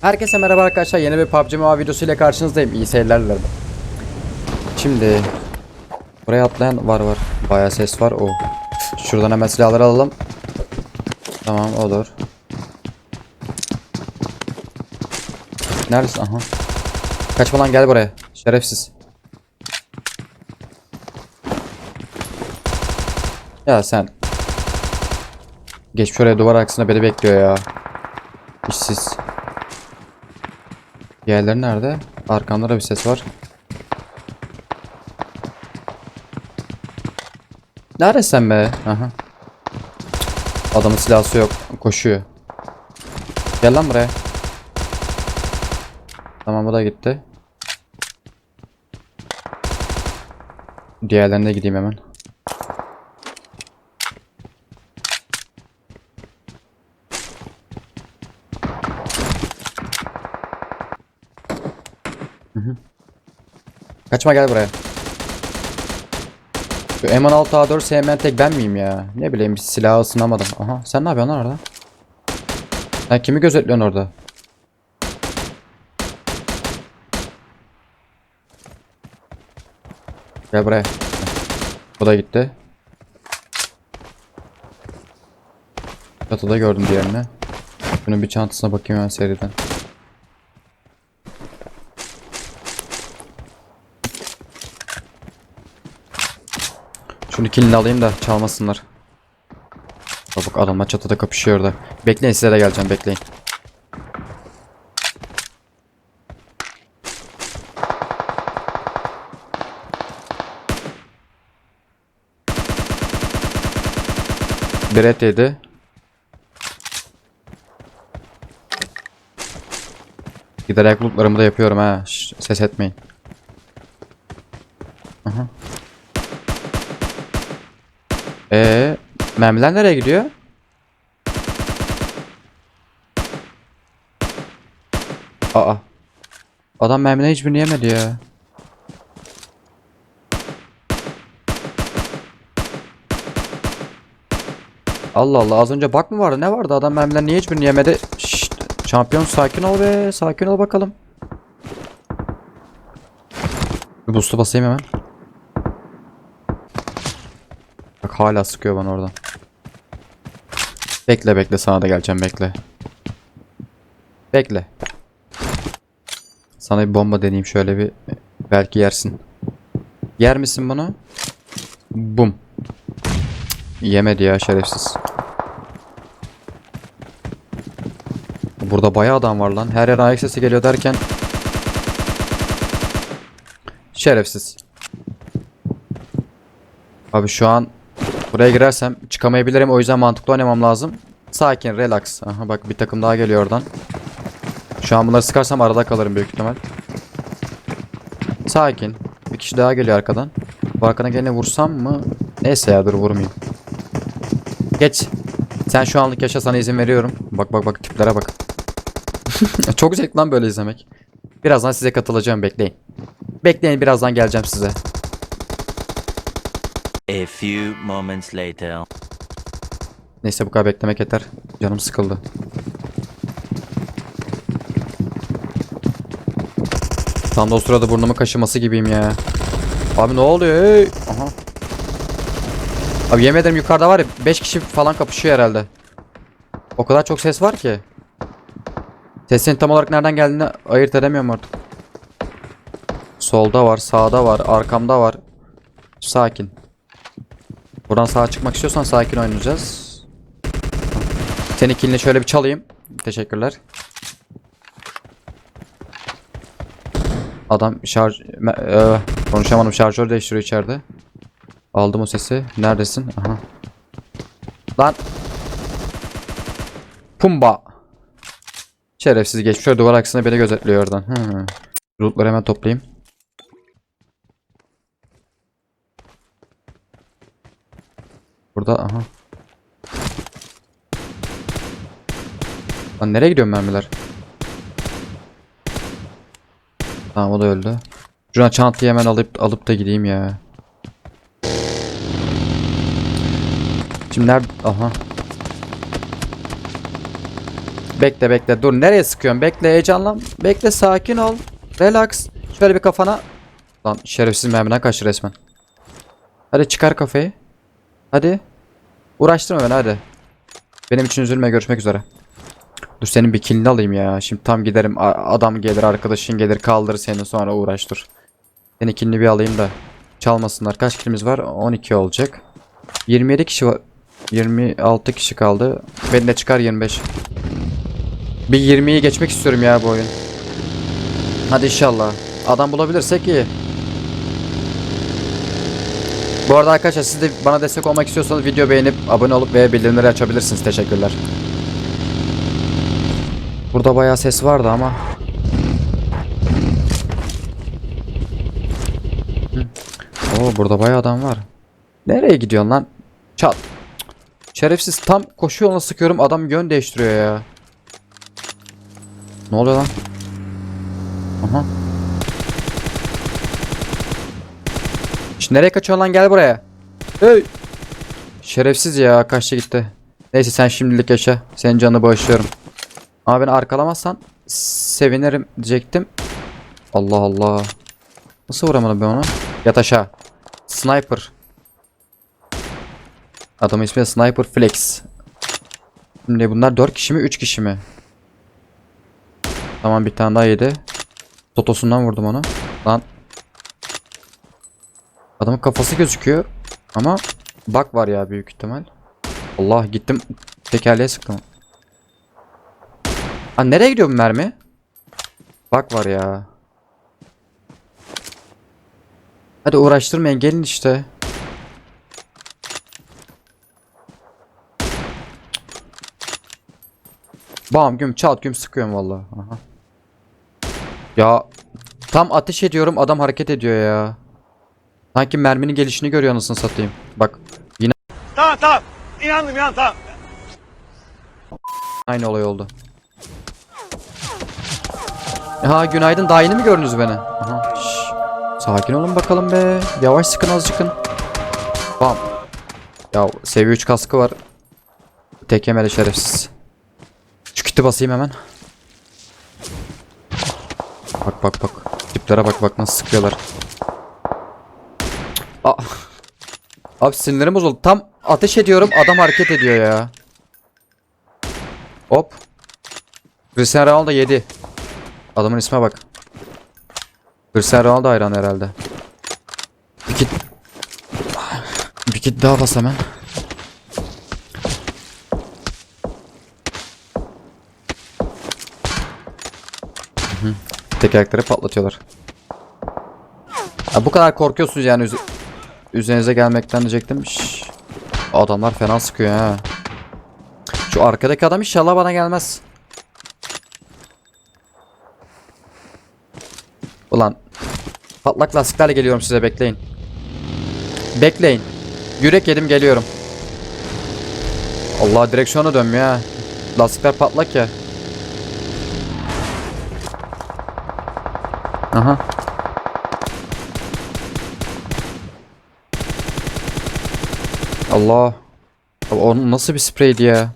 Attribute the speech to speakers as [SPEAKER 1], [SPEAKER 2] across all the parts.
[SPEAKER 1] Herkese merhaba arkadaşlar. Yeni bir PUBG Mobile videosu ile karşınızdayım. İyi seyirler dilerim. Şimdi buraya atlayan var var. Bayağı ses var. O. Şuradan hemen silahları alalım. Tamam olur. Neredesin? Aha. Kaçma lan gel buraya. Şerefsiz. Ya sen. Geç şuraya duvar arkasında beni bekliyor ya. İşsiz. Diğerleri nerede? Arkamda da bir ses var. Neredesin be? Aha. Adamın silahı yok. Koşuyor. Gel lan buraya. Tamam bu da gitti. Diğerlerine gideyim hemen. Kaçma gel buraya. Şu M16 A4 sevmeyen tek ben miyim ya? Ne bileyim bir silahı ısınamadım. Aha sen ne yapıyorsun orada? Sen kimi gözetliyorsun orada? Gel buraya. Bu da gitti. Çatıda gördüm diğerini. Bunun bir çantasına bakayım hemen seriden. Şunu kilini alayım da çalmasınlar. Bak adamlar çatıda kapışıyor da. Bekleyin size de geleceğim bekleyin. Beret yedi. Giderek lootlarımı da yapıyorum ha. Ses etmeyin. Ee, mermiler nereye gidiyor? Aa. Adam mermiden hiçbirini yemedi ya. Allah Allah az önce bak mı vardı ne vardı adam mermiden niye hiçbirini yemedi Şşt, şampiyon sakin ol be sakin ol bakalım Bir boost'u basayım hemen Bak hala sıkıyor bana oradan. Bekle bekle sana da geleceğim bekle. Bekle. Sana bir bomba deneyeyim şöyle bir belki yersin. Yer misin bunu? Bum. Yemedi ya şerefsiz. Burada bayağı adam var lan. Her yer ayak sesi geliyor derken. Şerefsiz. Abi şu an Buraya girersem çıkamayabilirim o yüzden mantıklı oynamam lazım. Sakin, relax. Aha bak bir takım daha geliyor oradan. Şu an bunları sıkarsam arada kalırım büyük ihtimal. Sakin. Bir kişi daha geliyor arkadan. Bu arkadan gelene vursam mı? Neyse ya dur vurmayayım. Geç. Sen şu anlık yaşa sana izin veriyorum. Bak bak bak tiplere bak. Çok zevkli lan böyle izlemek. Birazdan size katılacağım bekleyin. Bekleyin birazdan geleceğim size.
[SPEAKER 2] A few moments later.
[SPEAKER 1] Neyse bu kadar beklemek yeter. Canım sıkıldı. Tam da o sırada burnumu kaşıması gibiyim ya. Abi ne oluyor? Hey? Aha. Abi yemin ederim yukarıda var ya 5 kişi falan kapışıyor herhalde. O kadar çok ses var ki. Sesin tam olarak nereden geldiğini ayırt edemiyorum artık. Solda var, sağda var, arkamda var. Sakin. Buradan sağa çıkmak istiyorsan sakin oynayacağız. Seni kilini şöyle bir çalayım. Teşekkürler. Adam şarj... e, konuşamadım şarjör değiştiriyor içeride. Aldım o sesi. Neredesin? Aha. Lan. Pumba. Şerefsiz geçmiş. Şöyle duvar aksına beni gözetliyor oradan. Hı. Lootları hemen toplayayım. Burada aha. Lan nereye gidiyor mermiler? Tamam o da öldü. Şuradan çantayı hemen alıp alıp da gideyim ya. Şimdi nerede? Aha. Bekle bekle dur nereye sıkıyorsun? Bekle heyecanlan. Bekle sakin ol. Relax. Şöyle bir kafana. Lan şerefsiz mermiden kaçtı resmen. Hadi çıkar kafayı. Hadi. Uğraştırma beni hadi. Benim için üzülme görüşmek üzere. Dur senin bir killini alayım ya. Şimdi tam giderim adam gelir arkadaşın gelir kaldırır seni sonra uğraş dur. Senin killini bir alayım da. Çalmasınlar. Kaç killimiz var? 12 olacak. 27 kişi var. 26 kişi kaldı. Beni de çıkar 25. Bir 20'yi geçmek istiyorum ya bu oyun. Hadi inşallah. Adam bulabilirsek iyi. Bu arada arkadaşlar siz de bana destek olmak istiyorsanız video beğenip abone olup ve bildirimleri açabilirsiniz. Teşekkürler. Burada bayağı ses vardı ama. Oo burada bayağı adam var. Nereye gidiyorsun lan? Çat. Şerefsiz tam koşu yoluna sıkıyorum adam yön değiştiriyor ya. Ne oluyor lan? Aha. Şş, nereye kaçıyorsun lan gel buraya. Hey. Şerefsiz ya kaçtı gitti. Neyse sen şimdilik yaşa. Senin canını bağışlıyorum. Ama beni arkalamazsan sevinirim diyecektim. Allah Allah. Nasıl vuramadım ben onu? Yat aşağı. Sniper. Adamın ismi Sniper Flex. Şimdi bunlar 4 kişi mi 3 kişi mi? Tamam bir tane daha yedi. Totosundan vurdum onu. Lan. Adamın kafası gözüküyor. Ama bak var ya büyük ihtimal. Allah gittim tekerleğe sıktım. Ha nereye gidiyor bu mermi? Bak var ya. Hadi uğraştırmayın gelin işte. Bam güm çat güm sıkıyorum vallahi. Aha. Ya tam ateş ediyorum adam hareket ediyor ya. Sanki merminin gelişini görüyor anasını satayım. Bak yine
[SPEAKER 3] Tamam tamam. İnandım ya tamam.
[SPEAKER 1] aynı olay oldu. Ha günaydın daha yeni mi gördünüz beni? Aha, şş. Sakin olun bakalım be. Yavaş sıkın az çıkın. Bam. Ya seviye 3 kaskı var. Tek yemeli şerefsiz. Şu kiti basayım hemen. Bak bak bak. Tiplere bak bak nasıl sıkıyorlar. Aa. Abi sinirlerim bozuldu. Tam ateş ediyorum adam hareket ediyor ya. Hop. Cristiano Ronaldo 7. Adamın isme bak. Cristiano Ronaldo hayran herhalde. Bir kit. Bir kit daha bas hemen. Tekerlekleri patlatıyorlar. Ya bu kadar korkuyorsunuz yani üzerinize gelmekten diyecektim. Şşş. Adamlar fena sıkıyor ha. Şu arkadaki adam inşallah bana gelmez. Ulan patlak lastiklerle geliyorum size bekleyin. Bekleyin. Yürek yedim geliyorum. Allah direksiyona dönmüyor ha. Lastikler patlak ya. Aha. Allah. Onun nasıl bir spreydi ya?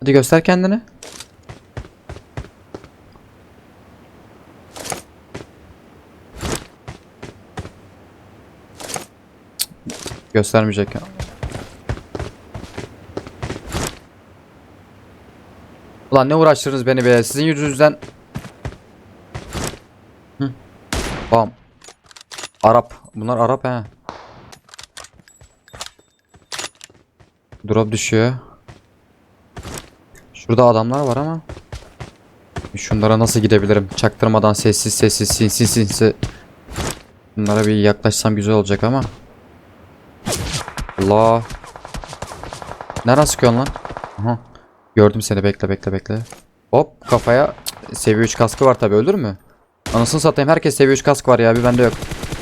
[SPEAKER 1] Hadi göster kendini. Göstermeyecek ya. Ulan ne uğraştırdınız beni be. Sizin yüzünüzden. Hı. Bam. Arap. Bunlar Arap he. Drop düşüyor. Şurada adamlar var ama. Şunlara nasıl gidebilirim? Çaktırmadan sessiz sessiz sinsi sinsi. Bunlara bir yaklaşsam güzel olacak ama. Allah. Nereden sıkıyorsun lan? Aha. Gördüm seni bekle bekle bekle. Hop kafaya seviye 3 kaskı var tabi ölür mü? Anasını satayım herkes seviye 3 kask var ya bir bende yok.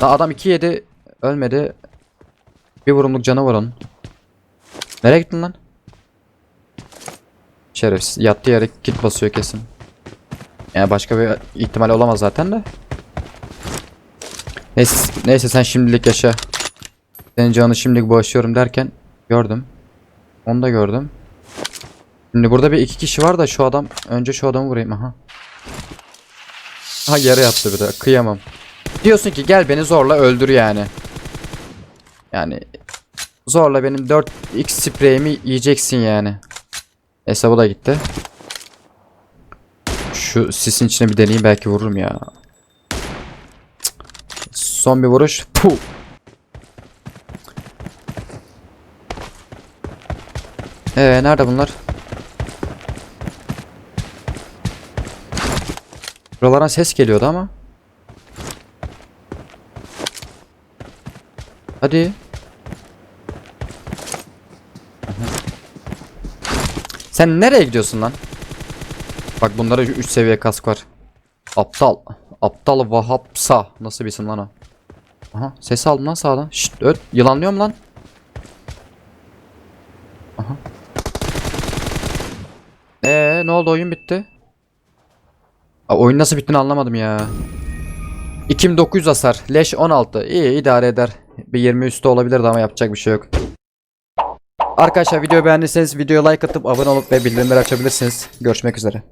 [SPEAKER 1] Lan adam 2 yedi ölmedi. Bir vurumluk canı var onun. Nereye gittin lan? Şerefsiz yattığı yere kit basıyor kesin. Yani başka bir ihtimal olamaz zaten de. Neyse, neyse sen şimdilik yaşa. Senin canı şimdilik bağışlıyorum derken gördüm. Onu da gördüm. Şimdi burada bir iki kişi var da şu adam önce şu adamı vurayım aha. Ha yere yattı bir de kıyamam. Diyorsun ki gel beni zorla öldür yani. Yani zorla benim 4x spreyimi yiyeceksin yani. Hesabı da gitti. Şu sisin içine bir deneyeyim belki vururum ya. Son bir vuruş. Puh. Ee nerede bunlar? Buralardan ses geliyordu ama. Hadi. Sen nereye gidiyorsun lan? Bak bunlara 3 seviye kask var. Aptal. Aptal Vahapsa. Nasıl bir isim lan o? Aha ses aldım lan sağdan. Şşt öt. Yılanlıyorum lan. Aha. Ee ne oldu oyun bitti. Aa, oyun nasıl bittiğini anlamadım ya. 2900 hasar. Leş 16. İyi idare eder. Bir 20 üstü olabilirdi ama yapacak bir şey yok. Arkadaşlar videoyu beğendiyseniz videoya like atıp abone olup ve bildirimleri açabilirsiniz. Görüşmek üzere.